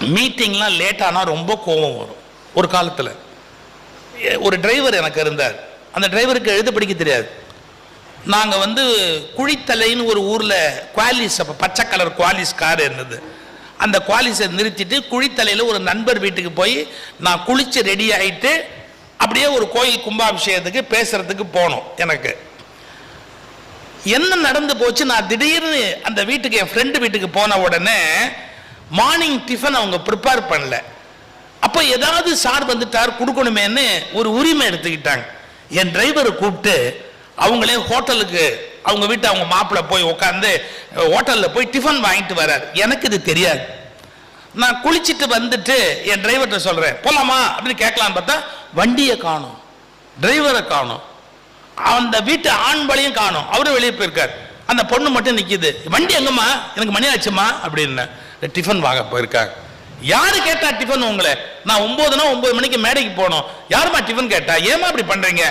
மீட்டிங்லாம் late ஆனால் ரொம்ப கோபம் வரும். ஒரு காலத்தில். ஒரு டிரைவர் எனக்கு இருந்தார். அந்த டிரைவருக்கு எழுத படிக்க தெரியாது. நாங்கள் வந்து குழித்தலைன்னு ஒரு ஊரில் குவாலிஸ் அப்போ பச்சை கலர் குவாலிஸ் கார் இருந்தது. அந்த குவாலிஸை நிறுத்திட்டு குழித்தலையில் ஒரு நண்பர் வீட்டுக்கு போய் நான் குளித்து ரெடி ஆகிட்டு அப்படியே ஒரு கோயில் கும்பாபிஷேகத்துக்கு பேசுறதுக்கு போனோம் எனக்கு. என்ன நடந்து போச்சு? நான் திடீர்னு அந்த வீட்டுக்கு என் ஃப்ரெண்டு வீட்டுக்கு போன உடனே மார்னிங் டிஃபன் அவங்க ப்ரிப்பேர் பண்ணல. அப்போ ஏதாவது சார் வந்துட்டார் கொடுக்கணுமேன்னு ஒரு உரிமை எடுத்துக்கிட்டாங்க. என் டிரைவரை கூப்பிட்டு அவங்களே ஹோட்டலுக்கு அவங்க வீட்டு அவங்க மாப்பிள்ளை போய் உட்காந்து ஹோட்டலில் போய் டிஃபன் வாங்கிட்டு வரார் எனக்கு இது தெரியாது. நான் குளிச்சுட்டு வந்துட்டு என் டிரைவர்கிட்ட சொல்கிறேன் போகலாமா அப்படின்னு கேட்கலான்னு பார்த்தா வண்டியை காணும். டிரைவரை காணும். அந்த வீட்டு ஆண்பளையும் காணும். அவரும் வெளியே போயிருக்கார். அந்த பொண்ணு மட்டும் நிற்கிது வண்டி எங்கம்மா? எனக்கு மணி ஆச்சுமா அப்படின்னு. டிஃபன் வாங்க போயிருக்காங்க. யாரு கேட்டா டிஃபன் உங்களை? நான் ஒன்பதுனா ஒன்பது மணிக்கு மேடைக்கு போனோம். யாரும்மா டிஃபன் கேட்டா? ஏமா இப்படி பண்றீங்க?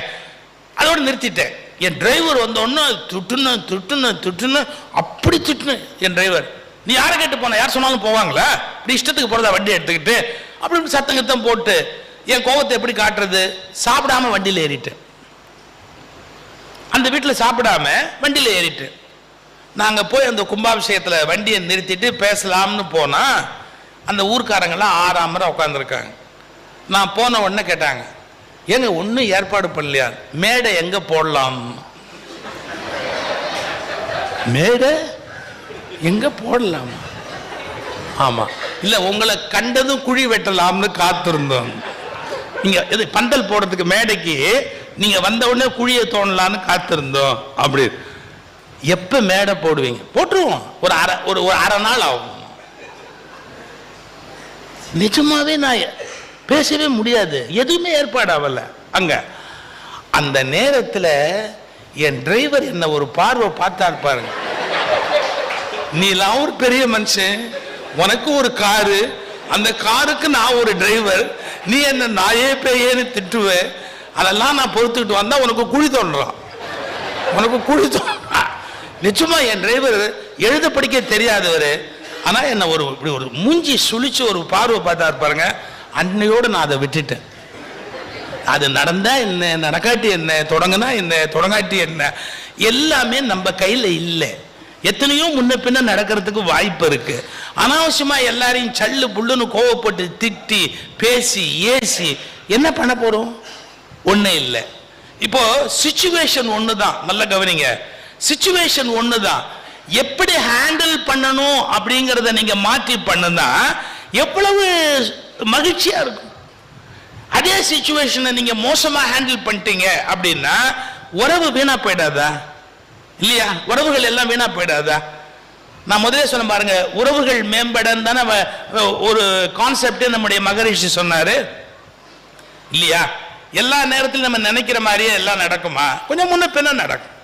அதோட நிறுத்திட்டேன். என் டிரைவர் வந்த உடனே துட்டுன்னு துட்டுன்னு துட்டுன்னு அப்படி திட்டுன்னு என் டிரைவர் நீ யாரை கேட்டு போன? யார் சொன்னாலும் போவாங்களா? இப்படி இஷ்டத்துக்கு போறதா? வண்டி எடுத்துக்கிட்டு அப்படி சத்தம் கத்தம் போட்டு என் கோபத்தை எப்படி காட்டுறது? சாப்பிடாம வண்டியில் ஏறிட்டேன். அந்த வீட்டில் சாப்பிடாம வண்டியில் ஏறிட்டு நாங்கள் போய் அந்த கும்பாபிஷேகத்தில் வண்டியை நிறுத்திட்டு பேசலாம்னு போனால் அந்த ஊர்க்காரங்கெல்லாம் ஆறாமரை உட்காந்துருக்காங்க நான் போன உடனே கேட்டாங்க ஏங்க ஒன்றும் ஏற்பாடு பண்ணலையா? மேடை எங்கே போடலாம்? மேடை? எங்கே போடலாம்? ஆமாம் இல்லை உங்களை கண்டதும் குழி வெட்டலாம்னு காத்திருந்தோம். நீங்க இது பந்தல் போடுறதுக்கு மேடைக்கு நீங்க வந்த உடனே குழியை தோணலான்னு காத்திருந்தோம். அப்படி. எப்ப மேடை போடுவீங்க? போட்டுருவோம். ஒரு அரை ஒரு ஒரு அரை நாள் ஆகும். நிஜமாவே நான் பேசவே முடியாது. எதுவுமே ஏற்பாடு ஆகல அங்க. அந்த நேரத்தில் என் டிரைவர் என்ன ஒரு பார்வை பார்த்தா பாருங்க. நீலாம் ஒரு பெரிய மனுஷன். உனக்கு ஒரு காரு. அந்த காருக்கு நான் ஒரு டிரைவர் நீ என்ன நாயே பேயேன்னு திட்டுவ. அதெல்லாம் நான் பொறுத்துக்கிட்டு வந்தா உனக்கு குழி தோன்றான் உனக்கு குழி தோன்றான் நிச்சயமா என் டிரைவர் எழுத படிக்க தெரியாதவர். ஆனால் என்ன ஒரு இப்படி ஒரு மூஞ்சி சுழிச்சு ஒரு பார்வை பார்த்தாரு பாருங்க. அன்னையோடு நான் அதை விட்டுட்டேன். அது நடந்தா என்ன நடக்காட்டி என்ன தொடங்கினா என்ன தொடங்காட்டி என்ன எல்லாமே நம்ம கையில் இல்லை. எத்தனையோ முன்ன பின்ன நடக்கிறதுக்கு வாய்ப்பு இருக்கு. அனாவசியமா எல்லாரையும் சல்லு புல்லுன்னு கோவப்பட்டு திட்டி பேசி ஏசி என்ன பண்ண போறோம்? ஒன்றும் இல்லை. இப்போ சுச்சுவேஷன் ஒன்று தான் நல்ல கவனிங்க. சுச்சுவேஷன் ஒன்று தான். எப்படி ஹேண்டில் பண்ணணும் அப்படிங்கிறத நீங்க மாற்றி பண்ணுனா எவ்வளவு மகிழ்ச்சியாக இருக்கும். அதே சுச்சுவேஷனை நீங்கள் மோசமாக ஹேண்டில் பண்ணிட்டீங்க அப்படின்னா உறவு வீணா போயிடாதா? இல்லையா? உறவுகள் எல்லாம் வீணா போயிடாதா? நான் முதல்ல சொன்ன பாருங்க உறவுகள் மேம்படன்னு தானே ஒரு கான்செப்டே நம்முடைய மகரிஷி சொன்னார். இல்லையா? எல்லா நேரத்திலும் நம்ம நினைக்கிற மாதிரியே எல்லாம் நடக்குமா? கொஞ்சம் முன்ன பின்ன நடக்கும்.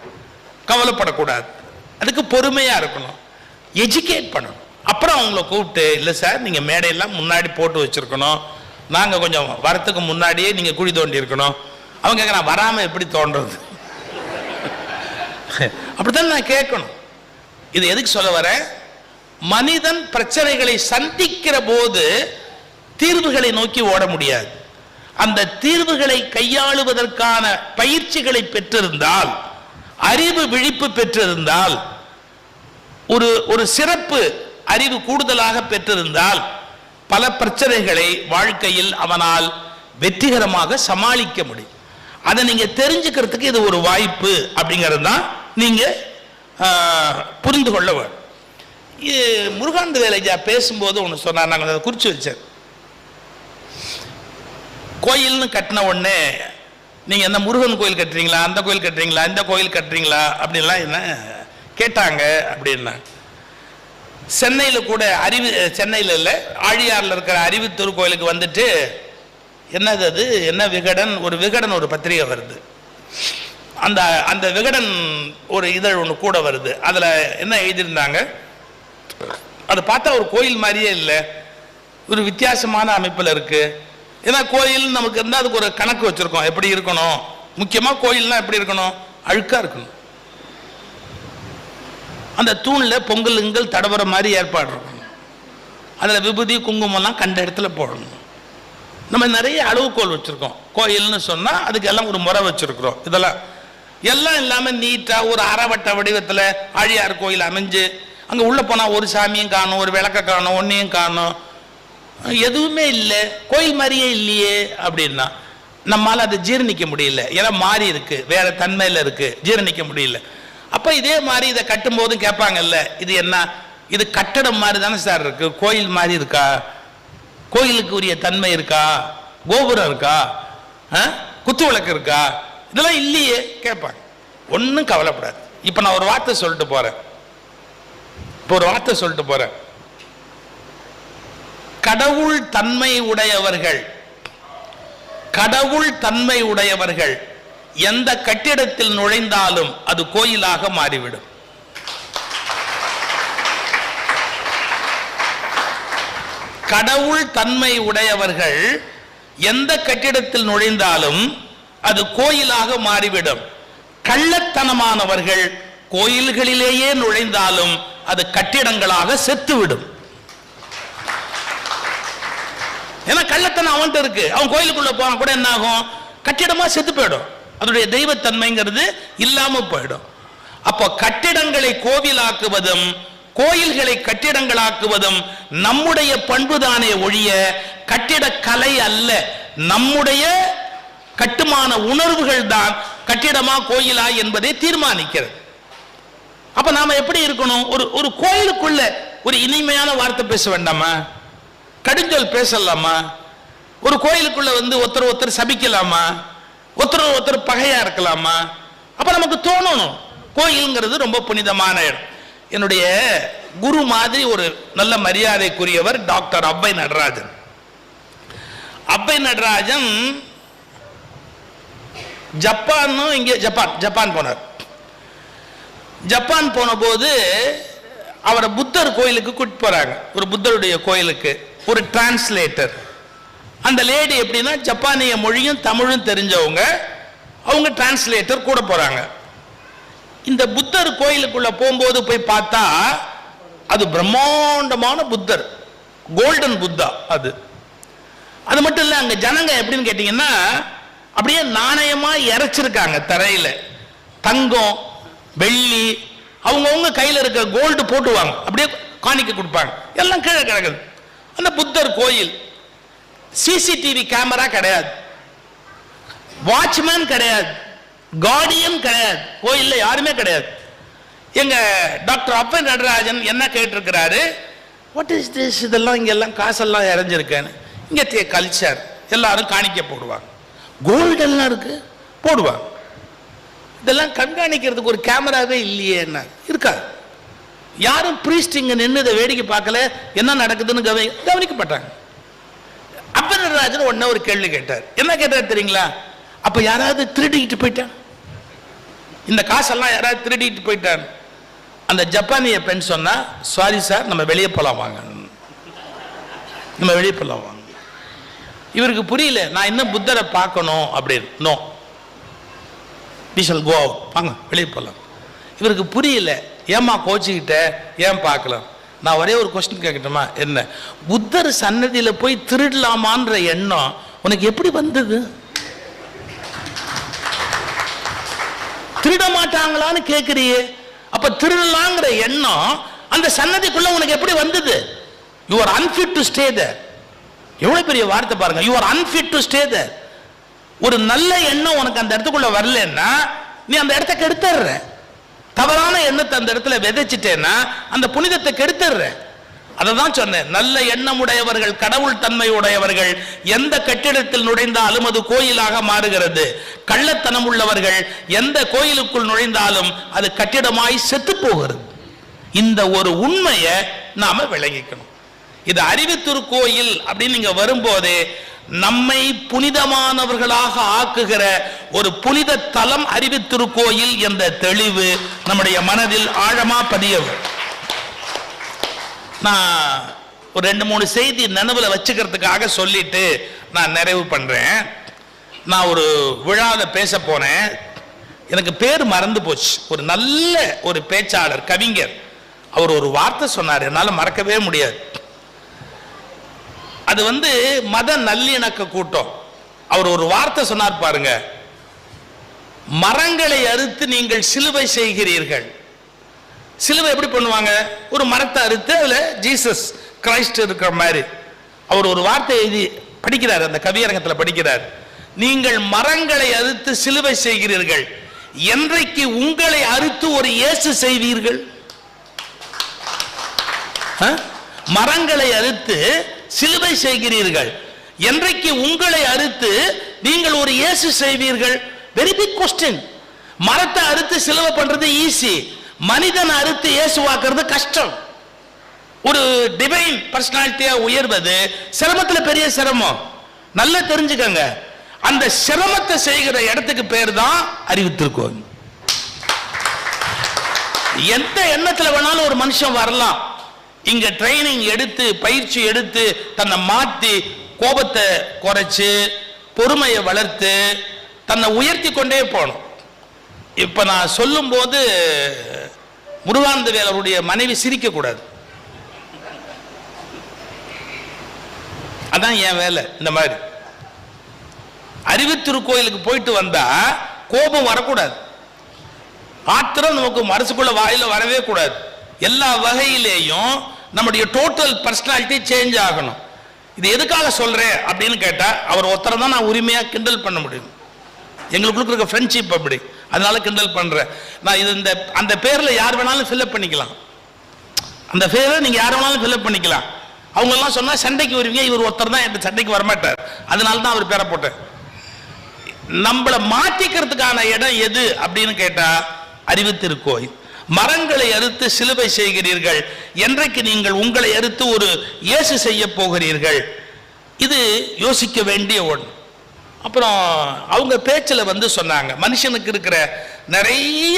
கவலைப்படக்கூடாது. அதுக்கு பொறுமையாக இருக்கணும். எஜுகேட் பண்ணணும். அப்புறம் அவங்கள கூப்பிட்டு இல்லை சார் நீங்கள் மேடையெல்லாம் முன்னாடி போட்டு வச்சிருக்கணும். நாங்கள் கொஞ்சம் வரத்துக்கு முன்னாடியே நீங்கள் குழி தோண்டி இருக்கணும். அவங்க கேட்குறான் வராமல் எப்படி தோன்றது? அப்படித்தான் நான் கேட்கணும். இது எதுக்கு சொல்ல வரேன்? மனிதன் பிரச்சனைகளை சந்திக்கிற போது தீர்வுகளை நோக்கி ஓட முடியாது. அந்த தீர்வுகளை கையாளுவதற்கான பயிற்சிகளை பெற்றிருந்தால் அறிவு விழிப்பு பெற்றிருந்தால் ஒரு ஒரு சிறப்பு அறிவு கூடுதலாக பெற்றிருந்தால் பல பிரச்சனைகளை வாழ்க்கையில் அவனால் வெற்றிகரமாக சமாளிக்க முடியும். அதை நீங்க தெரிஞ்சுக்கிறதுக்கு இது ஒரு வாய்ப்பு அப்படிங்கிறது தான் நீங்க புரிந்து கொள்ள வேண்டும். இது முருகானந்த வேலைஜா பேசும்போது ஒன்று சொன்னார் நாங்கள் அதை குறித்து வச்சேன். கோயில்னு கட்டின உடனே நீங்கள் என்ன முருகன் கோயில் கட்டுறீங்களா? அந்த கோயில் கட்டுறீங்களா? இந்த கோயில் கட்டுறீங்களா? அப்படின்லாம் என்ன? கேட்டாங்க அப்படின்னா சென்னையில் கூட அறிவு சென்னையில் இல்லை ஆழியாரில் இருக்கிற அறிவுத்தூர் கோயிலுக்கு வந்துட்டு என்னது அது? என்ன விகடன்? ஒரு விகடன் ஒரு பத்திரிகை வருது. அந்த அந்த விகடன் ஒரு இதழ் ஒன்று கூட வருது. அதில் என்ன எழுதியிருந்தாங்க? அதை பார்த்தா ஒரு கோயில் மாதிரியே இல்லை. ஒரு வித்தியாசமான அமைப்பில் இருக்குது ஏன்னா கோயில் நமக்கு இருந்தால் அதுக்கு ஒரு கணக்கு வச்சுருக்கோம். எப்படி இருக்கணும்? முக்கியமாக கோயில்னா எப்படி இருக்கணும்? அழுக்காக இருக்கணும். அந்த தூணில் பொங்கலுங்கள் தடவுற மாதிரி ஏற்பாடு இருக்கணும். அதில் விபூதி குங்குமம்லாம் கண்ட இடத்துல போடணும். நம்ம நிறைய அளவுகோல் வச்சுருக்கோம். கோயில்னு சொன்னால் அதுக்கெல்லாம் ஒரு முறை வச்சுருக்குறோம். இதெல்லாம் எல்லாம் இல்லாமல் நீட்டாக ஒரு அறவட்ட வடிவத்தில் ஆழியார் கோயில் அமைஞ்சு அங்கே உள்ளே போனால் ஒரு சாமியும் காணும் ஒரு விளக்க காணும் ஒன்றையும் காணும். எதுவுமே இல்லை. கோயில் மாதிரியே இல்லையே அப்படின்னா நம்மால் அதை ஜீரணிக்க முடியல. ஏன்னா மாறி இருக்கு. வேற தன்மையில் இருக்கு. ஜீரணிக்க முடியல. அப்போ இதே மாதிரி இதை கட்டும் போதும் கேட்பாங்கல்ல இது என்ன? இது கட்டடம் மாதிரி தானே சார் இருக்கு. கோயில் மாதிரி இருக்கா? கோயிலுக்கு உரிய தன்மை இருக்கா? கோபுரம் இருக்கா? ஆ? குத்து விளக்கு இருக்கா? இதெல்லாம் இல்லையே கேட்பாங்க. ஒன்றும் கவலைப்படாது. இப்போ நான் ஒரு வார்த்தை சொல்லிட்டு போறேன். இப்போ ஒரு வார்த்தை சொல்லிட்டு போறேன். கடவுள் தன்மை உடையவர்கள். கடவுள் தன்மை உடையவர்கள். எந்த கட்டிடத்தில் நுழைந்தாலும் அது கோயிலாக மாறிவிடும். கடவுள் தன்மை உடையவர்கள் எந்த கட்டிடத்தில் நுழைந்தாலும் அது கோயிலாக மாறிவிடும். கள்ளத்தனமானவர்கள் கோயில்களிலேயே நுழைந்தாலும் அது கட்டிடங்களாக செத்துவிடும். ஏன்னா கள்ளத்தனம் அவன்கிட்ட இருக்கு. அவன் கோயிலுக்குள்ள போனா கூட என்ன ஆகும்? கட்டிடமா செத்து போயிடும். அதனுடைய தெய்வத்தன்மைங்கிறது இல்லாம போயிடும். அப்போ கட்டிடங்களை கோவிலாக்குவதும் கோயில்களை கட்டிடங்களாக்குவதும் நம்முடைய பண்புதானே ஒழிய கட்டிடக்கலை அல்ல. நம்முடைய கட்டுமான உணர்வுகள் தான் கட்டிடமா கோயிலா என்பதை தீர்மானிக்கிறது. அப்ப நாம எப்படி இருக்கணும்? ஒரு ஒரு கோயிலுக்குள்ள ஒரு இனிமையான வார்த்தை பேச வேண்டாமா? கடிஞ்சொல் பேசலாமா? ஒரு கோயிலுக்குள்ள வந்து ஒருத்தர் ஒருத்தர் சபிக்கலாமா? ஒருத்தர் ஒருத்தர் பகையா இருக்கலாமா? அப்ப நமக்கு தோணணும். கோயிலுங்கிறது ரொம்ப புனிதமான இடம். என்னுடைய குரு மாதிரி ஒரு நல்ல மரியாதைக்குரியவர் டாக்டர் அவ்வை நடராஜன். அவ்வை நடராஜன் ஜப்பானும் இங்கே ஜப்பான் ஜப்பான் போனார். ஜப்பான் போன போது அவரை புத்தர் கோயிலுக்கு கூட்டிட்டு போறாங்க. ஒரு புத்தருடைய கோயிலுக்கு. ஒரு டிரான்ஸ்லேட்டர் அந்த லேடி எப்படின்னா ஜப்பானிய மொழியும் தமிழும் தெரிஞ்சவங்க. அவங்க டிரான்ஸ்லேட்டர் கூட போறாங்க. இந்த புத்தர் கோயிலுக்குள்ள போகும்போது போய் பார்த்தா அது பிரம்மாண்டமான புத்தர். கோல்டன் புத்தா அது. அது மட்டும் இல்லை அங்க ஜனங்க எப்படின்னு கேட்டீங்கன்னா அப்படியே நாணயமா இறைச்சிருக்காங்க தரையில. தங்கம் வெள்ளி அவங்கவுங்க கையில இருக்க கோல்டு போட்டுவாங்க. அப்படியே காணிக்க கொடுப்பாங்க. எல்லாம் கீழே கிடக்குது. அந்த புத்தர் கோயில் சிசிடிவி கேமரா கிடையாது. வாட்ச்மேன் கிடையாது. கார்டியன் கிடையாது. கோயில்ல யாருமே கிடையாது. எங்க டாக்டர் அப்பன் நடராஜன் என்ன கேட்டிருக்கிறாரு? வாட் இஸ் திஸ் இதெல்லாம் இங்கெல்லாம் காசெல்லாம் இறஞ்சிருக்கேன்னு. இங்கே கல்ச்சர். எல்லாரும் காணிக்க போடுவாங்க. கோல்டு எல்லாம் இருக்கு போடுவாங்க. இதெல்லாம் கண்காணிக்கிறதுக்கு ஒரு கேமராவே இல்லையே என்ன இருக்காது யாரும் பிரீஸ்ட் இங்க நின்று இதை வேடிக்கை பார்க்கல என்ன நடக்குதுன்னு கவனி கவனிக்கப்பட்டாங்க. அப்ப நடராஜன் உடனே ஒரு கேள்வி கேட்டார். என்ன கேட்டார் தெரியுங்களா? அப்ப யாராவது திருடிக்கிட்டு போயிட்டான் இந்த காசெல்லாம் யாராவது திருடிக்கிட்டு போயிட்டான் அந்த ஜப்பானிய பெண் சொன்னா சாரி சார் நம்ம வெளியே போலாம் வாங்க. நம்ம வெளியே போலாம் வாங்க. இவருக்கு புரியல நான் இன்னும் புத்தரை பார்க்கணும் அப்படின்னு. நோ வி ஷல் கோ வாங்க வெளியே போகலாம் இவருக்கு புரியல ஏம்மா கோச்சிக்கிட்ட? ஏன் பார்க்கலாம்? நான் ஒரே ஒரு கொஸ்டின் கேட்கட்டுமா? என்ன? புத்தர் சன்னதியில் போய் திருடலாமான்ற எண்ணம் உனக்கு எப்படி வந்தது? திருட மாட்டாங்களான்னு கேட்குறியே அப்போ திருடலாங்கிற எண்ணம் அந்த சன்னதிக்குள்ள உனக்கு எப்படி வந்தது? You are unfit to stay there எவ்வளோ பெரிய வார்த்தை பாருங்க. You are unfit to stay there ஒரு நல்ல எண்ணம் உனக்கு அந்த இடத்துக்குள்ள வரலன்னா நீ அந்த இடத்த கெடுத்துடுற. தவறான எண்ணத்தை அந்த இடத்துல விதைச்சிட்டேன்னா அந்த புனிதத்தை கெடுத்துடுறேன். அதை தான் சொன்னேன் நல்ல எண்ணமுடையவர்கள் கடவுள் தன்மை உடையவர்கள் எந்த கட்டிடத்தில் நுழைந்தாலும் அது கோயிலாக மாறுகிறது. கள்ளத்தனம் உள்ளவர்கள் எந்த கோயிலுக்குள் நுழைந்தாலும் அது கட்டிடமாய் செத்து போகிறது. இந்த ஒரு உண்மையை நாம விளங்கிக்கணும். இது அறிவு திருக்கோயில் அப்படின்னு நீங்க வரும்போதே நம்மை புனிதமானவர்களாக ஆக்குகிற ஒரு புனித தலம் அறிவு திருக்கோயில் என்ற தெளிவு நம்முடைய மனதில் ஆழமா பதியவும். நான் ஒரு ரெண்டு மூணு செய்தி நினைவுல வச்சுக்கிறதுக்காக சொல்லிட்டு நான் நிறைவு பண்றேன். நான் ஒரு விழாவில் பேச போனேன். எனக்கு பேர் மறந்து போச்சு. ஒரு நல்ல ஒரு பேச்சாளர் கவிஞர். அவர் ஒரு வார்த்தை சொன்னார். என்னால் மறக்கவே முடியாது. அது வந்து மத நல்லிணக்க கூட்டம். அவர் ஒரு வார்த்தை சொன்னார் பாருங்க. மரங்களை அறுத்து நீங்கள் சிலுவை செய்கிறீர்கள். சிலுவை எப்படி பண்ணுவாங்க? ஒரு மரத்தை அறுத்து அதுல ஜீசஸ் கிரைஸ்ட் இருக்கிற மாதிரி. அவர் ஒரு வார்த்தை எழுதி படிக்கிறார் அந்த கவியரங்கத்தில் படிக்கிறார். நீங்கள் மரங்களை அறுத்து சிலுவை செய்கிறீர்கள். என்றைக்கு உங்களை அறுத்து ஒரு இயேசு செய்வீர்கள்? ஆ? மரங்களை அறுத்து சிலுவை செய்கிறீர்கள். என்றைக்கு உங்களை அறுத்து நீங்கள் ஒரு இயேசு செய்வீர்கள்? வெரி பிக் கொஸ்டின் மரத்தை அறுத்து சிலுவை பண்றது ஈஸி மனிதன் அறுத்து இயேசுவாக்குறது கஷ்டம். ஒரு டிவைன் பர்சனாலிட்டியா உயர்வது சிரமத்துல பெரிய சிரமம். நல்லா தெரிஞ்சுக்கங்க. அந்த சிரமத்தை செய்கிற இடத்துக்கு பேர் தான் அறிவித்திருக்கோம் எந்த எண்ணத்துல வேணாலும் ஒரு மனுஷன் வரலாம். இங்க ட்ரைனிங் எடுத்து பயிற்சி எடுத்து தன்னை மாத்தி கோபத்தை குறைச்சு பொறுமையை வளர்த்து தன்னை உயர்த்தி கொண்டே போகணும். இப்ப நான் சொல்லும்போது முருகானந்த வேலருடைய மனைவி சிரிக்க கூடாது அதான் என் வேலை இந்த மாதிரி. அறிவுத்திருக்கோயிலுக்கு போயிட்டு வந்தா கோபம் வரக்கூடாது. ஆத்திரம் நமக்கு மனசுக்குள்ள வாயில வரவே கூடாது. எல்லா வகையிலேயும் நம்முடைய டோட்டல் பர்சனாலிட்டி சேஞ்ச் ஆகணும். இது எதுக்காக சொல்றேன் அப்படின்னு கேட்டால் அவர் ஒருத்தரை தான் நான் உரிமையாக கிண்டல் பண்ண முடியும். எங்களுக்குள்ள இருக்க ஃப்ரெண்ட்ஷிப் அப்படி. அதனால கிண்டல் பண்ணுறேன் நான் இது இந்த அந்த பேரில் யார் வேணாலும் ஃபில்அப் பண்ணிக்கலாம். அந்த பேரை நீங்கள் யார் வேணாலும் ஃபில்அப் பண்ணிக்கலாம். அவங்கெல்லாம் சொன்னால் சண்டைக்கு வருவீங்க இவர் ஒருத்தர் தான் என்கிட்ட சண்டைக்கு வரமாட்டார். அதனால தான் அவர் பேரை போட்டேன். நம்மளை மாற்றிக்கிறதுக்கான இடம் எது அப்படின்னு கேட்டால் அறிவித்திருக்கோயில் மரங்களை அறுத்து சிலுவை செய்கிறீர்கள். என்றைக்கு நீங்கள் உங்களை அறுத்து ஒரு இயேசு செய்ய போகிறீர்கள். இது யோசிக்க வேண்டிய ஒன்று. அப்புறம் அவங்க பேச்சில் வந்து சொன்னாங்க மனுஷனுக்கு இருக்கிற நிறைய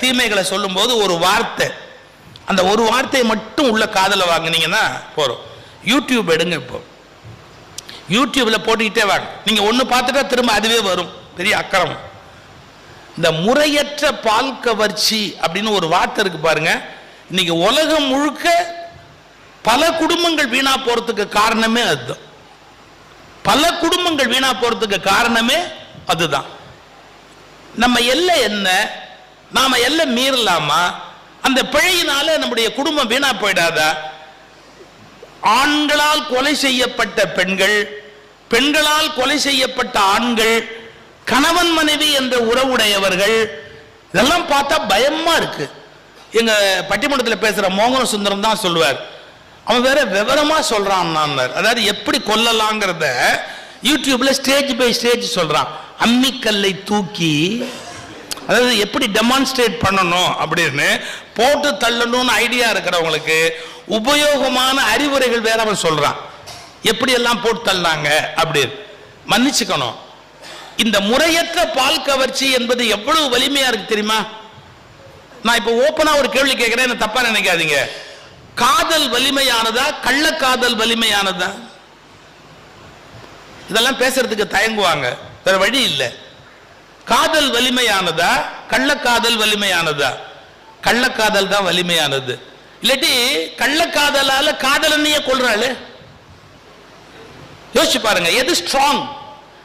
தீமைகளை சொல்லும்போது ஒரு வார்த்தை. அந்த ஒரு வார்த்தையை மட்டும் உள்ள காதில் வாங்குனீங்கன்னா போகிறோம் யூடியூப் எடுங்க இப்போ. யூடியூப்பில் போட்டுக்கிட்டே வாங்க. நீங்கள் ஒன்று பார்த்துட்டா திரும்ப அதுவே வரும். பெரிய அக்கறம் இந்த முறையற்ற பால் கவர்ச்சி அப்படின்னு ஒரு வார்த்தை இருக்கு பாருங்க. இன்னைக்கு உலகம் முழுக்க பல குடும்பங்கள் வீணா போறதுக்கு காரணமே அதுதான். பல குடும்பங்கள் வீணா போறதுக்கு காரணமே அதுதான். நம்ம எல்லை என்ன? நாம எல்லை மீறலாமா? அந்த பிழையினால நம்முடைய குடும்பம் வீணா போயிடாதா? ஆண்களால் கொலை செய்யப்பட்ட பெண்கள் பெண்களால் கொலை செய்யப்பட்ட ஆண்கள் கணவன் மனைவி என்ற உறவுடையவர்கள் இதெல்லாம் பார்த்தா பயமா இருக்கு. எங்க பட்டிமன்றத்தில் பேசுற மோகன சுந்தரம் தான் சொல்லுவார். அவன் வேற விவரமா சொல்றான் அதாவது எப்படி கொல்லலாங்கிறத யூடியூப்ல ஸ்டேஜ் பை ஸ்டேஜ் சொல்றான். அம்மிக்கல்லை தூக்கி அதாவது எப்படி டெமான்ஸ்ட்ரேட் பண்ணணும் அப்படின்னு போட்டு தள்ளணும்னு ஐடியா இருக்கிறவங்களுக்கு உபயோகமான அறிவுரைகள் வேற அவன் சொல்றான். எப்படி எல்லாம் போட்டு தள்ளாங்க அப்படின்னு. மன்னிச்சுக்கணும். இந்த முறையற்ற பால் கவர்ச்சி என்பது எவ்வளவு வலிமையா இருக்கு தெரியுமா? நான் இப்ப ஓப்பனா ஒரு கேள்வி கேட்கிறேன் என்ன தப்பா நினைக்காதீங்க. காதல் வலிமையானதா கள்ளக்காதல் வலிமையானதா? இதெல்லாம் பேசுறதுக்கு தயங்குவாங்க. வேற வழி இல்லை. காதல் வலிமையானதா கள்ளக்காதல் வலிமையானதா? கள்ளக்காதல் தான் வலிமையானது. இல்லாட்டி கள்ளக்காதலால காதலனையே கொள்றாள் யோசிச்சு பாருங்க எது ஸ்ட்ராங்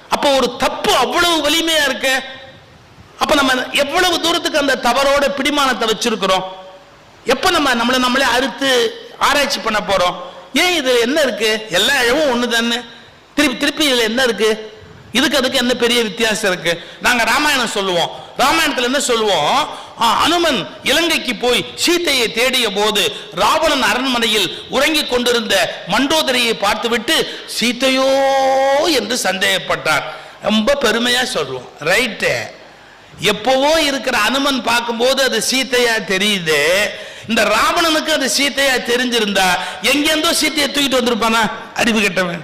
அப்போ ஒரு தப்பு அவ்வளவு வலிமையா இருக்கு. அப்ப நம்ம எவ்வளவு தூரத்துக்கு அந்த தவறோட பிடிமானத்தை வச்சிருக்கிறோம்? எப்ப நம்ம நம்மளை நம்மளே அறுத்து ஆராய்ச்சி பண்ண போறோம்? ஏன் இது என்ன இருக்கு? எல்லா இழவும் ஒண்ணு தானே திருப்பி திருப்பி இதுல என்ன இருக்கு? இதுக்கு அதுக்கு என்ன பெரிய வித்தியாசம் இருக்கு? நாங்க ராமாயணம் சொல்லுவோம். ராமாயணத்துல என்ன சொல்லுவோம் அனுமன் இலங்கைக்கு போய் சீதையை தேடிய போது ராவணன் அரண்மனையில் உறங்கிக் கொண்டிருந்த மண்டோதரியை பார்த்துவிட்டு சீத்தையோ என்று சந்தேகப்பட்டார். ரொம்ப பெருமையா சொல்லுவோம் ரைட்டு எப்பவோ இருக்கிற அனுமன் பார்க்கும்போது அது சீத்தையா தெரியுது. இந்த ராவணனுக்கு அது சீத்தையா தெரிஞ்சிருந்தா எங்கேருந்தோ சீத்தையை தூக்கிட்டு வந்திருப்பானா? அறிவு கெட்டவன்.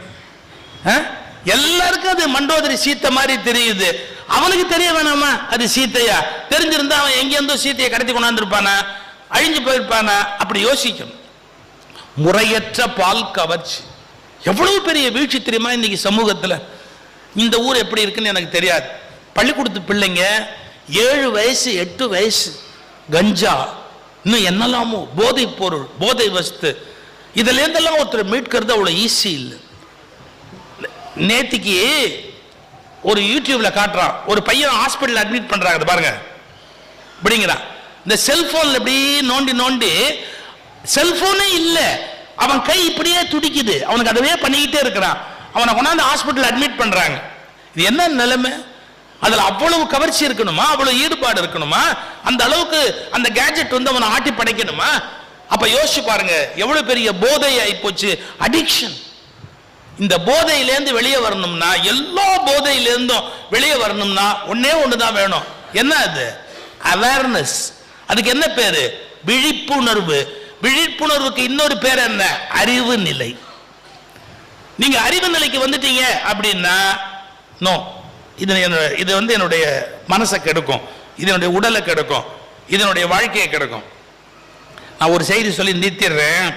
ஆ? எல்லாருக்கும் அது மண்டோதரி சீத்தை மாதிரி தெரியுது. அவனுக்கு தெரிய வேணாமா? அது சீத்தையா? தெரிஞ்சிருந்தா அவன் எங்கேருந்தோ சீத்தையை கடத்தி கொண்டாந்துருப்பானா? அழிஞ்சு போயிருப்பானா? அப்படி யோசிக்கணும். முறையற்ற பால் கவர்ச்சி. எவ்வளவு பெரிய வீழ்ச்சி தெரியுமா இன்னைக்கு சமூகத்துல? இந்த ஊர் எப்படி இருக்குன்னு எனக்கு தெரியாது. பள்ளிக்கூடத்து பிள்ளைங்க ஏழு வயசு எட்டு வயசு கஞ்சா இன்னும் என்னெல்லாமோ போதை பொருள் போதை வஸ்து. இதுலேருந்தெல்லாம் ஒருத்தர் மீட்கிறது அவ்வளோ ஈஸி இல்லை. நேத்திக்கு ஒரு யூடியூப்ல காட்டுறான். ஒரு பையன் ஹாஸ்பிட்டல் அட்மிட் பண்றாங்க பாருங்க. இப்படிங்கிறான் இந்த செல்போன்ல இப்படி நோண்டி நோண்டி செல்போனே இல்லை. அவன் கை இப்படியே துடிக்குது. அவனுக்கு அதவே பண்ணிக்கிட்டே இருக்கிறான். அவனை கொண்டாந்து ஹாஸ்பிட்டல் அட்மிட் பண்றாங்க. இது என்ன நிலைமை? அதில் அவ்வளவு கவர்ச்சி இருக்கணுமா? அவ்வளவு ஈடுபாடு இருக்கணுமா? அந்த அளவுக்கு அந்த கேஜெட் வந்து அவனை ஆட்டி படைக்கணுமா அப்ப யோசிச்சு பாருங்க. எவ்வளவு பெரிய போதை ஆயிப்போச்சு அடிக்ஷன் இந்த போதையிலேருந்து வெளியே வரணும்னா எல்லா போதையிலேருந்தும் வெளியே வரணும்னா ஒன்றே ஒன்று தான் வேணும். என்ன அது? அவேர்னஸ் அதுக்கு என்ன பேரு? விழிப்புணர்வு. விழிப்புணர்வுக்கு இன்னொரு பேர் என்ன? அறிவு நிலை. நீங்க அறிவு நிலைக்கு வந்துட்டீங்க அப்படின்னா நோ இது என்னோட- இது வந்து என்னுடைய மனசை கெடுக்கும். இதனுடைய உடலை கெடுக்கும். இதனுடைய வாழ்க்கையை கெடுக்கும். நான் ஒரு செய்தி சொல்லி நிறுத்திடுறேன்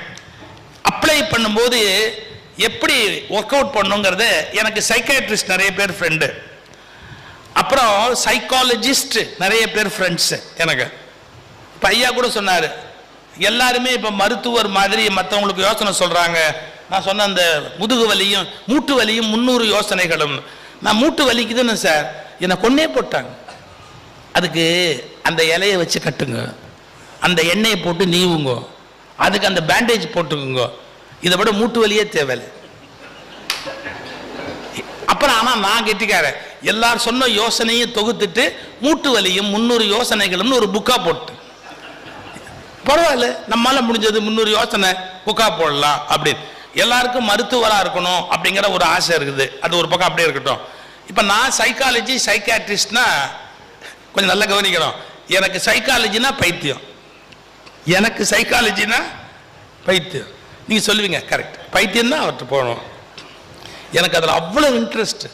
அப்ளை பண்ணும்போது எப்படி ஒர்க் அவுட் பண்ணுங்கிறது எனக்கு சைக்காட்ரிஸ்ட் நிறைய பேர் ஃப்ரெண்டு அப்புறம் சைக்காலஜிஸ்ட் நிறைய பேர் ஃப்ரெண்ட்ஸ் எனக்கு. இப்போ ஐயா கூட சொன்னார் எல்லாருமே இப்போ மருத்துவர் மாதிரி மற்றவங்களுக்கு யோசனை சொல்கிறாங்க நான் சொன்ன அந்த முதுகு வலியும் மூட்டு வலியும் முந்நூறு யோசனைகளும். நான் மூட்டு வலிக்குதுன்னு சார் என்னை கொன்னே போட்டாங்க. அதுக்கு அந்த இலையை வச்சு கட்டுங்க. அந்த எண்ணெயை போட்டு நீவுங்க. அதுக்கு அந்த பேண்டேஜ் போட்டுக்குங்க. இதை விட மூட்டு வலியே தேவையில்லை. அப்புறம் ஆனால் நான் கெட்டிக்காரன் எல்லாரும் சொன்ன யோசனையும் தொகுத்துட்டு மூட்டு வலியும் முந்நூறு யோசனைகளும்னு ஒரு புக்கா போட்டு பரவாயில்ல நம்மால முடிஞ்சது முந்நூறு யோசனை புக்கா போடலாம் அப்படின்னு. எல்லாருக்கும் மருத்துவராக இருக்கணும் அப்படிங்கிற ஒரு ஆசை இருக்குது. அது ஒரு பக்கம் அப்படியே இருக்கட்டும். இப்போ நான் சைக்காலஜி சைக்காட்ரிஸ்ட்னா கொஞ்சம் நல்லா கவனிக்கிறோம் எனக்கு சைக்காலஜினா பைத்தியம். எனக்கு சைக்காலஜினா பைத்தியம். நீங்கள் சொல்லுவீங்க கரெக்ட் பைத்தியம் தான் அவர்கிட்ட போகணும். எனக்கு அதில் அவ்வளோ இன்ட்ரெஸ்ட்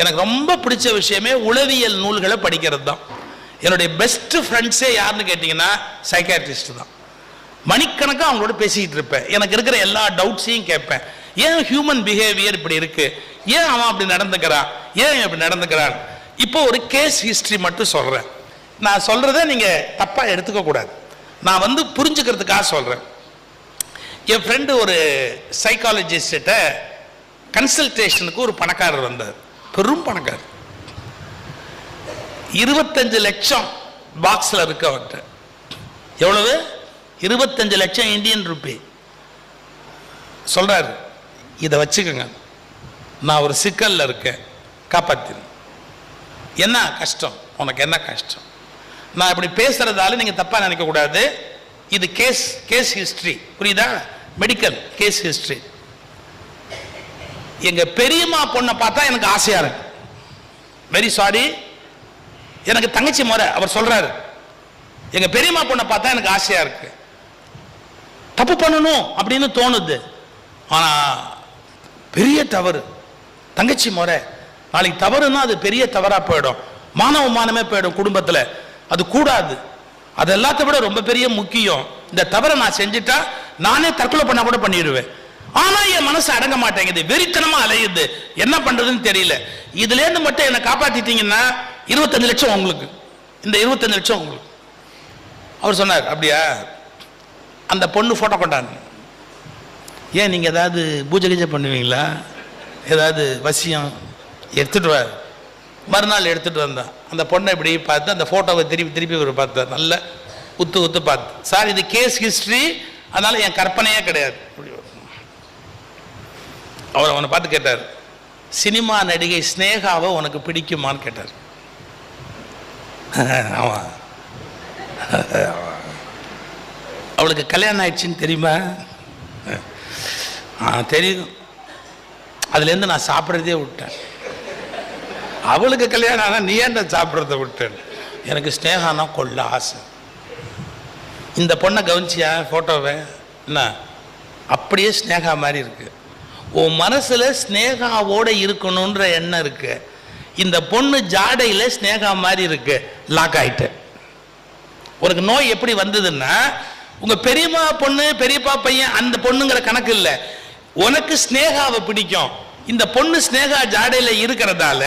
எனக்கு ரொம்ப பிடிச்ச விஷயமே உளவியல் நூல்களை படிக்கிறது தான். என்னுடைய பெஸ்ட் ஃப்ரெண்ட்ஸே யாருன்னு கேட்டிங்கன்னா சைக்காட்ரிஸ்ட் தான். மணிக்கணக்காக அவங்களோட பேசிக்கிட்டு இருப்பேன். எனக்கு இருக்கிற எல்லா டவுட்ஸையும் கேட்பேன். ஏன் ஹியூமன் பிஹேவியர் இப்படி இருக்குது ஏன் அவன் அப்படி நடந்துக்கிறான் ஏன் இவன் இப்படி சந்திக்கிறான் இப்போ ஒரு கேஸ் ஹிஸ்ட்ரி மட்டும் சொல்கிறேன் நான் சொல்கிறத நீங்கள் தப்பாக எடுத்துக்கக்கூடாது. நான் வந்து புரிஞ்சுக்கிறதுக்காக சொல்கிறேன் என் ஃப்ரெண்டு ஒரு சைக்காலஜிஸ்ட்ட கன்சல்டேஷனுக்கு ஒரு பணக்காரர் வந்தார். பெரும் பணக்காரர். இருபத்தஞ்சு லட்சம் பாக்ஸில் இருக்கு அவர்கிட்ட. எவ்வளவு? இருபத்தஞ்சு லட்சம் இந்தியன் ருபி சொல்றாரு இதை வச்சுக்கோங்க. நான் ஒரு சிக்கலில் இருக்கேன். காப்பாத்திரு. என்ன கஷ்டம்? உனக்கு என்ன கஷ்டம்? நான் இப்படி பேசுறதால நீங்கள் தப்பாக நினைக்கக்கூடாது. இது கேஸ் கேஸ் ஹிஸ்ட்ரி புரியுதா? மெடிக்கல் கேஸ் ஹிஸ்டரி எங்க பெரியம்மா பொண்ணை பார்த்தா எனக்கு ஆசையா இருக்கு. வெரி சாரி எனக்கு தங்கச்சி முறை அவர் சொல்றாரு. எங்க பெரியம்மா பொண்ணை பார்த்தா எனக்கு ஆசையா இருக்கு. தப்பு பண்ணணும் அப்படின்னு தோணுது. ஆனா பெரிய தவறு. தங்கச்சி முறை நாளைக்கு தவறுனா அது பெரிய தவறா போயிடும். மானவ மானமே போயிடும் குடும்பத்தில். அது கூடாது. அது எல்லாத்த விட ரொம்ப பெரிய முக்கியம். இந்த தவறை நான் செஞ்சுட்டா நானே தற்கொலை பண்ணா கூட பண்ணிடுவேன். ஆனா என் மனசு அடங்க மாட்டேங்குது வெறித்தனமா அலையுது. என்ன பண்றதுன்னு தெரியல. இதுல இருந்து மட்டும் என்னை காப்பாத்திட்டீங்கன்னா இருபத்தஞ்சு லட்சம் உங்களுக்கு. இந்த இருபத்தஞ்சு லட்சம் உங்களுக்கு. அவர் சொன்னார் அப்படியா? அந்த பொண்ணு போட்டோ கொண்டாங்க ஏன் நீங்க ஏதாவது பூஜை கீஜை பண்ணுவீங்களா? ஏதாவது வசியம் எடுத்துட்டு வா. மறுநாள் எடுத்துட்டு வந்தேன் அந்த பொண்ணை இப்படி பார்த்து அந்த போட்டோவை திருப்பி திருப்பி ஒரு பார்த்தார். நல்ல உத்து உத்து பார்த்து சார் இது கேஸ் ஹிஸ்ட்ரி அதனால என் கற்பனையே கிடையாது. அவர் அவனை பார்த்து கேட்டார் சினிமா நடிகை ஸ்னேகாவை உனக்கு பிடிக்குமான்னு கேட்டார். ஆமா. அவளுக்கு கல்யாணம் ஆயிடுச்சுன்னு தெரியுமா? ஆ தெரியும். அதுலேருந்து நான் சாப்பிட்றதே விட்டேன். அவளுக்கு கல்யாணம் ஆனால் நீ ஏன்டா சாப்பிட்றத விட்டேன் எனக்கு ஸ்னேகானா கொள்ள ஆசை. இந்த பொண்ணை கவனிச்சியா? ஃபோட்டோவை என்ன? அப்படியே ஸ்னேகா மாதிரி இருக்குது உன் மனசில் ஸ்னேகாவோடு இருக்கணுன்ற எண்ணம் இருக்குது இந்த பொண்ணு ஜாடையில் ஸ்னேகா மாதிரி இருக்குது லாக் ஆயிட்டு உனக்கு நோய் எப்படி வந்ததுன்னா உங்கள் பெரியம்மா பொண்ணு பெரியப்பா பையன் அந்த பொண்ணுங்கிற கணக்கு இல்லை. உனக்கு ஸ்னேகாவை பிடிக்கும். இந்த பொண்ணு ஸ்னேகா ஜாடையில் இருக்கிறதால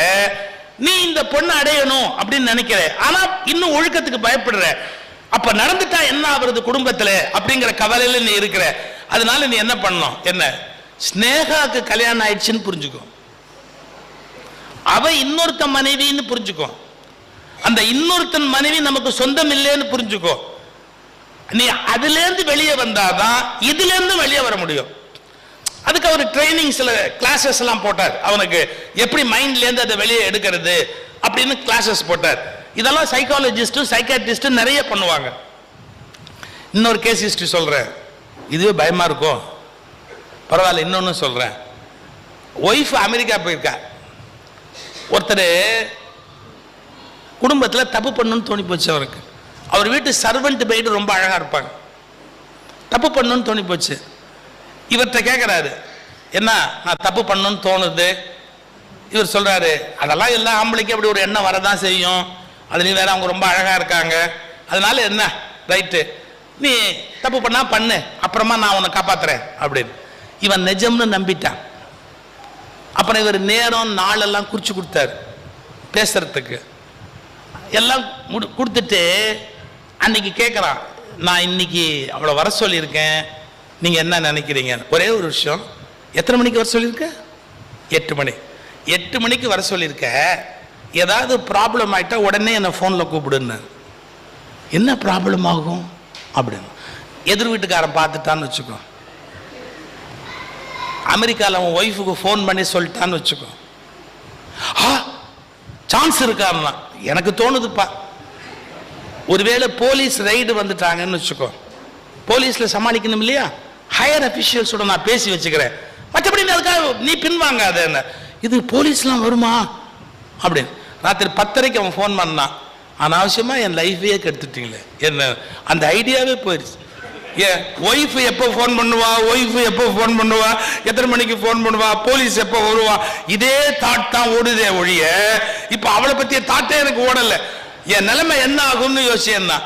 நீ இந்த பொண்ணை அடையணும் அப்படின்னு நினைக்கிற. ஆனால் இன்னும் ஒழுக்கத்துக்கு பயப்படுற. அப்ப நடந்துட்டா என்ன ஆகுறது குடும்பத்துல அப்படிங்கிற கவலையில நீ இருக்கிற. அதனால நீ என்ன பண்ணணும்? என்ன? ஸ்னேகாக்கு கல்யாணம் ஆயிடுச்சுன்னு புரிஞ்சுக்கும் அவ இன்னொருத்தன் மனைவின்னு புரிஞ்சுக்கும் அந்த இன்னொருத்தன் மனைவி நமக்கு சொந்தம் இல்லைன்னு புரிஞ்சுக்கோ. நீ அதுல இருந்து வெளியே வந்தாதான் இதுல இருந்து வெளியே வர முடியும். அதுக்கு அவர் ட்ரைனிங் சில கிளாஸஸ் எல்லாம் போட்டார். அவனுக்கு எப்படி மைண்ட்ல இருந்து அதை வெளியே எடுக்கிறது அப்படின்னு கிளாஸஸ் போட்டார். இதெல்லாம் சைக்காலஜிஸ்ட்டும் சைக்காட்ரிஸ்டும் நிறைய பண்ணுவாங்க. இன்னொரு கேஸ் ஹிஸ்ட்ரி சொல்கிறேன் இதுவே பயமாக இருக்கும். பரவாயில்ல இன்னொன்று சொல்கிறேன் ஒய்ஃப் அமெரிக்கா போயிருக்கா. ஒருத்தர் குடும்பத்தில் தப்பு பண்ணணும்னு தோணி போச்சு அவருக்கு. அவர் வீட்டு சர்வெண்ட் போயிட்டு ரொம்ப அழகாக இருப்பாங்க. தப்பு பண்ணணும்னு தோணி போச்சு. இவர்கிட்ட கேட்குறாரு என்ன நான் தப்பு பண்ணணும்னு தோணுது? இவர் சொல்கிறாரு அதெல்லாம் எல்லா ஆம்பளைக்கும் அப்படி ஒரு எண்ணம் வரதான் செய்யும். அதுலேயும் வேற அவங்க ரொம்ப அழகாக இருக்காங்க. அதனால என்ன? ரைட்டு நீ தப்பு பண்ணா பண்ணு. அப்புறமா நான் உன்னை காப்பாத்துறேன் அப்படின்னு. இவன் நிஜம்னு நம்பிட்டான். அப்புறம் இவர் நேரம் நாளெல்லாம் குறிச்சு கொடுத்தாரு. பேசுறதுக்கு. எல்லாம் கொடுத்துட்டு அன்னைக்கு கேட்குறான் நான் இன்னைக்கு அவளை வர சொல்லியிருக்கேன். நீங்கள் என்ன நினைக்கிறீங்க ஒரே ஒரு விஷயம். எத்தனை மணிக்கு வர சொல்லியிருக்க? எட்டு மணி. எட்டு மணிக்கு வர சொல்லியிருக்க. ஏதாவது ப்ராப்ளம் ஆயிட்டா உடனே என்னை ஃபோனில் கூப்பிடுன்னு. என்ன ப்ராப்ளம் ஆகும்? அப்படின்னு. எதிர் வீட்டுக்காரன் பார்த்துட்டான்னு வச்சுக்கோ. அமெரிக்காவில் அவன் ஒய்ஃபுக்கு ஃபோன் பண்ணி சொல்லிட்டான்னு வச்சுக்கோ. ஆ சான்ஸ் இருக்காருன்னா எனக்கு தோணுதுப்பா. ஒருவேளை போலீஸ் ரைடு வந்துட்டாங்கன்னு வச்சுக்கோ. போலீஸில் சமாளிக்கணும் இல்லையா? ஹையர் அஃபிஷியல்ஸோட நான் பேசி வச்சுக்கிறேன். மற்றபடி நீ அதுக்காக நீ பின்வாங்காத என்ன இது போலீஸ்லாம் வருமா? அப்படின்னு. ராத்திரி பத்தரைக்கு அவன் ஃபோன் பண்ணான். அனாவசியமாக என் லைஃபையே கெடுத்துட்டீங்களே. என்ன? அந்த ஐடியாவே போயிடுச்சு. ஏன்? ஒய்ஃப் எப்போ ஃபோன் பண்ணுவா? ஒய்ஃப் எப்போ ஃபோன் பண்ணுவா? எத்தனை மணிக்கு ஃபோன் பண்ணுவா? போலீஸ் எப்போ வருவா? இதே தாட் தான் ஓடுதே ஒழிய இப்போ அவளை பற்றிய தாட்டே எனக்கு ஓடலை. என் நிலைமை என்ன ஆகும்னு யோசிச்சேன்னா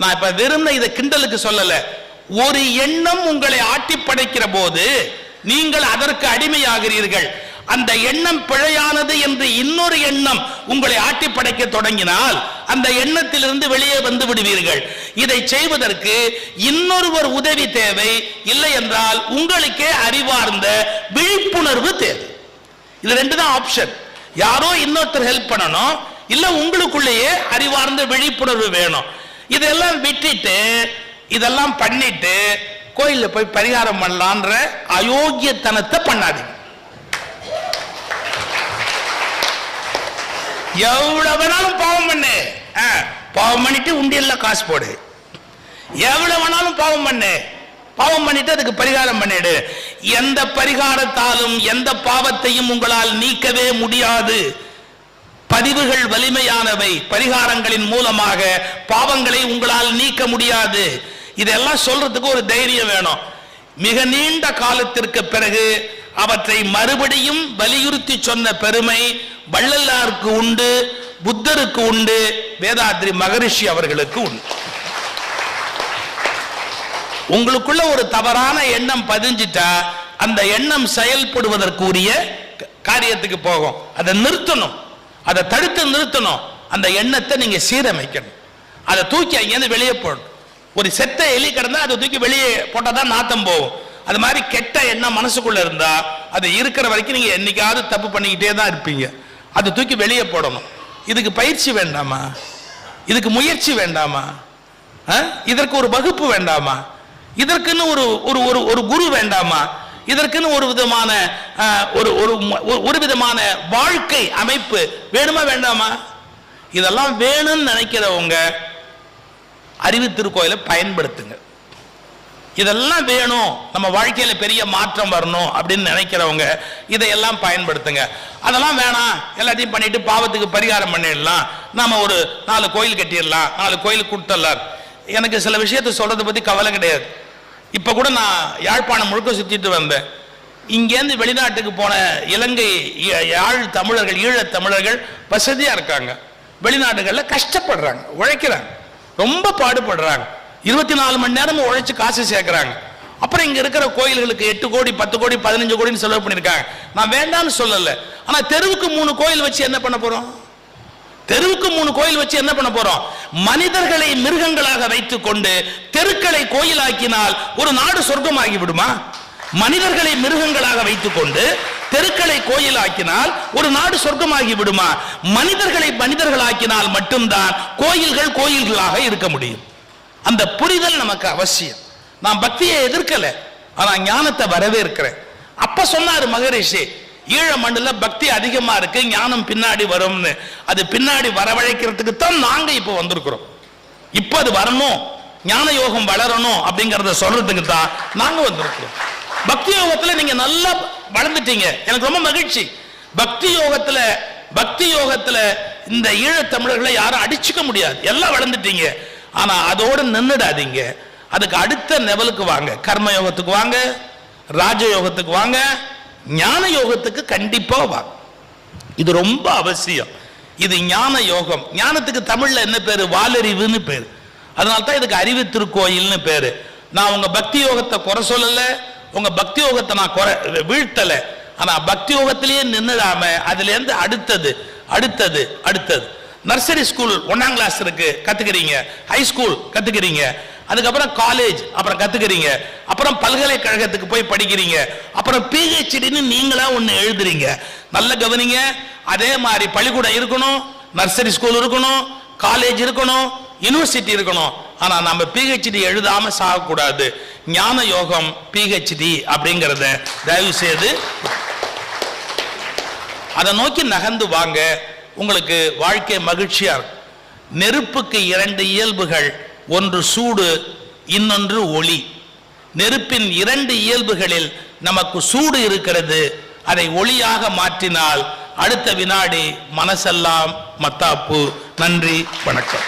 நான் இப்போ வெறும் இதை கிண்டலுக்கு சொல்லலை. ஒரு எண்ணம் உங்களை ஆட்டி படைக்கிற போது நீங்கள் அதற்கு அடிமையாகிறீர்கள். அந்த எண்ணம் பிழையானது என்று இன்னொரு எண்ணம் உங்களை ஆட்டி படைக்க தொடங்கினால் அந்த எண்ணத்திலிருந்து வெளியே வந்து விடுவீர்கள். இதை செய்வதற்கு இன்னொருவர் உதவி தேவை இல்லை என்றால் உங்களுக்கே அறிவார்ந்த விழிப்புணர்வு தேவை. இது ரெண்டு தான் ஆப்ஷன் யாரோ இன்னொருத்தர் ஹெல்ப் பண்ணணும் இல்ல உங்களுக்குள்ளேயே அறிவார்ந்த விழிப்புணர்வு வேணும். இதெல்லாம் விட்டுட்டு இதெல்லாம் பண்ணிட்டு கோயிலில் போய் பரிகாரம் பண்ணலான்ற அயோக்கியத்தனத்தை பண்ணாதீங்க. எவ்வளவு வேணாலும் பாவம் பண்ணு. பாவம் பண்ணிட்டு உண்டியல்ல காசு போடு. எவ்வளவு வேணாலும் பாவம் பண்ணு. பாவம் பண்ணிட்டு அதுக்கு பரிகாரம் பண்ணிடு. எந்த பரிகாரத்தாலும் எந்த பாவத்தையும் உங்களால் நீக்கவே முடியாது. பதிவுகள் வலிமையானவை. பரிகாரங்களின் மூலமாக பாவங்களை உங்களால் நீக்க முடியாது. இதெல்லாம் சொல்றதுக்கு ஒரு தைரியம் வேணும். மிக நீண்ட காலத்திற்கு பிறகு அவற்றை மறுபடியும் வலியுறுத்தி சொன்ன பெருமை வள்ளல்லாருக்கு உண்டு புத்தருக்கு உண்டு வேதாத்ரி மகரிஷி அவர்களுக்கு உண்டு. உங்களுக்குள்ள ஒரு தவறான எண்ணம் பதிஞ்சிட்டா அந்த எண்ணம் செயல்படுவதற்குரிய காரியத்துக்கு போகும். அதை நிறுத்தணும். அதை தடுத்து நிறுத்தணும். அந்த எண்ணத்தை நீங்க சீரமைக்கணும். அதை தூக்கி அங்கேருந்து வெளியே போடணும். ஒரு செத்த எலி கிடந்தா அதை தூக்கி வெளியே போட்டால் தான் நாத்தம் போகும். அது மாதிரி கெட்ட எண்ணம் மனசுக்குள்ள இருந்தா அது இருக்கிற வரைக்கும் நீங்க என்னைக்காவது தப்பு பண்ணிக்கிட்டே தான் இருப்பீங்க. அதை தூக்கி வெளியே போடணும். இதுக்கு பயிற்சி வேண்டாமா? இதுக்கு முயற்சி வேண்டாமா? ஆ? இதற்கு ஒரு வகுப்பு வேண்டாமா? இதற்குன்னு ஒரு ஒரு ஒரு ஒரு குரு வேண்டாமா? இதற்குன்னு ஒரு விதமான ஒரு ஒரு ஒரு- ஒரு விதமான வாழ்க்கை அமைப்பு வேணுமா வேண்டாமா? இதெல்லாம் வேணும்னு நினைக்கிறவங்க அறிவு திருக்கோயிலை பயன்படுத்துங்க. இதெல்லாம் வேணும். நம்ம வாழ்க்கையில் பெரிய மாற்றம் வரணும் அப்படின்னு நினைக்கிறவங்க இதையெல்லாம் பயன்படுத்துங்க. அதெல்லாம் வேணாம். எல்லாத்தையும் பண்ணிட்டு பாவத்துக்கு பரிகாரம் பண்ணிடலாம். நாம ஒரு நாலு கோயில் கட்டிடலாம். நாலு கோயில் கொடுத்துடலாம் எனக்கு சில விஷயத்தை சொல்றதை பத்தி கவலை கிடையாது. இப்ப கூட நான் யாழ்ப்பாணம் முழுக்க சுத்திட்டு வந்தேன். இங்கேருந்து வெளிநாட்டுக்கு போன இலங்கை யா- யாழ் தமிழர்கள் ஈழத் தமிழர்கள் வசதியா இருக்காங்க. வெளிநாடுகளில் கஷ்டப்படுறாங்க. உழைக்கிறாங்க. ரொம்ப பாடுபடுறாங்க. இருபத்தி நாலு மணி நேரமும் உழைச்சி காசு சேர்க்குறாங்க. அப்புறம் இங்க இருக்கிற கோயில்களுக்கு எட்டு கோடி பத்து கோடி பதினஞ்சு கோடின்னு செலவு பண்ணியிருக்காங்க. நான் வேண்டாம்னு சொல்லல. ஆனா தெருவுக்கு மூணு கோயில் வச்சு என்ன பண்ண போறோம்? தெருவுக்கு மூணு கோயில் வச்சு என்ன பண்ண போறோம்? மனிதர்களை மிருகங்களாக வைத்துக் கொண்டு தெருக்களை கோயிலாக்கினால் ஒரு நாடு சொர்க்கமாகி விடுமா? மனிதர்களை மிருகங்களாக வைத்துக் கொண்டு தெருக்களை கோயிலாக்கினால் ஒரு நாடு சொர்க்கமாகி விடுமா? மனிதர்களை மனிதர்களாக்கினால் மட்டும்தான் கோயில்கள் கோயில்களாக இருக்க முடியும். அந்த புரிதல் நமக்கு அவசியம். நான் பக்தியை எதிர்க்கல ஆனா ஞானத்தை வரவேற்கிறேன். அப்ப சொன்னாரு மகரிஷி ஈழ மண்ணுல பக்தி அதிகமா இருக்கு ஞானம் பின்னாடி வரும்னு. அது பின்னாடி வரவழைக்கிறதுக்கு தான் நாங்க இப்போ வந்திருக்கிறோம். இப்போ அது வரணும் ஞான யோகம் வளரணும் அப்படிங்கறத சொல்றதுக்கு தான் நாங்க வந்திருக்கிறோம். பக்தி யோகத்துல நீங்க நல்லா வளர்ந்துட்டீங்க. எனக்கு ரொம்ப மகிழ்ச்சி. பக்தி யோகத்துல பக்தி யோகத்துல இந்த ஈழத் தமிழர்களை யாரும் அடிச்சுக்க முடியாது. எல்லாம் வளர்ந்துட்டீங்க. ஆனா அதோடு நின்றுடாதீங்க அதுக்கு அடுத்த லெவலுக்கு வாங்க. கர்ம யோகத்துக்கு வாங்க ராஜ யோகத்துக்கு வாங்க ஞான யோகத்துக்கு கண்டிப்பா வாங்க இது ரொம்ப அவசியம். இது ஞான யோகம் ஞானத்துக்கு தமிழ்ல என்ன பேரு? வாலறிவுன்னு பேரு. அதனால தான் இதுக்கு அறிவு திருக்கோயில்னு பேரு. நான் உங்க பக்தி யோகத்தை குறை சொல்லல. உங்க பக்தி யோகத்தை நான் குறை வீழ்த்தல. ஆனா பக்தி யோகத்திலேயே நின்றுடாம அதுல இருந்து அடுத்தது அடுத்தது அடுத்தது. நர்சரி ஸ்கூல் ஒன்னாம் கிளாஸ் இருக்கு கத்துக்கிறீங்க. High school கத்துக்கிறீங்க. அதுக்கப்புறம் காலேஜ் அப்புறம் கத்துக்கிறீங்க. அப்புறம் பல்கலைக்கழகத்துக்கு போய் படிக்கிறீங்க. அப்புறம் பிஹெச்டின்னு நீங்களா ஒன்று எழுதுறீங்க. நல்ல கவனிங்க. அதே மாதிரி பள்ளிக்கூடம் இருக்கணும் நர்சரி ஸ்கூல் இருக்கணும் காலேஜ் இருக்கணும் யூனிவர்சிட்டி இருக்கணும். ஆனா நம்ம பிஹெச்டி எழுதாம சாகக்கூடாது. ஞான யோகம் பிஹெச்டி அப்படிங்கறத தயவு செய்து அதை நோக்கி நகர்ந்து வாங்க. உங்களுக்கு வாழ்க்கை மகிழ்ச்சியா இருக்கும். நெருப்புக்கு இரண்டு இயல்புகள் ஒன்று சூடு இன்னொன்று ஒளி. நெருப்பின் இரண்டு இயல்புகளில் நமக்கு சூடு இருக்கிறது அதை ஒளியாக மாற்றினால் அடுத்த வினாடி மனசெல்லாம் மத்தாப்பு. நன்றி வணக்கம்.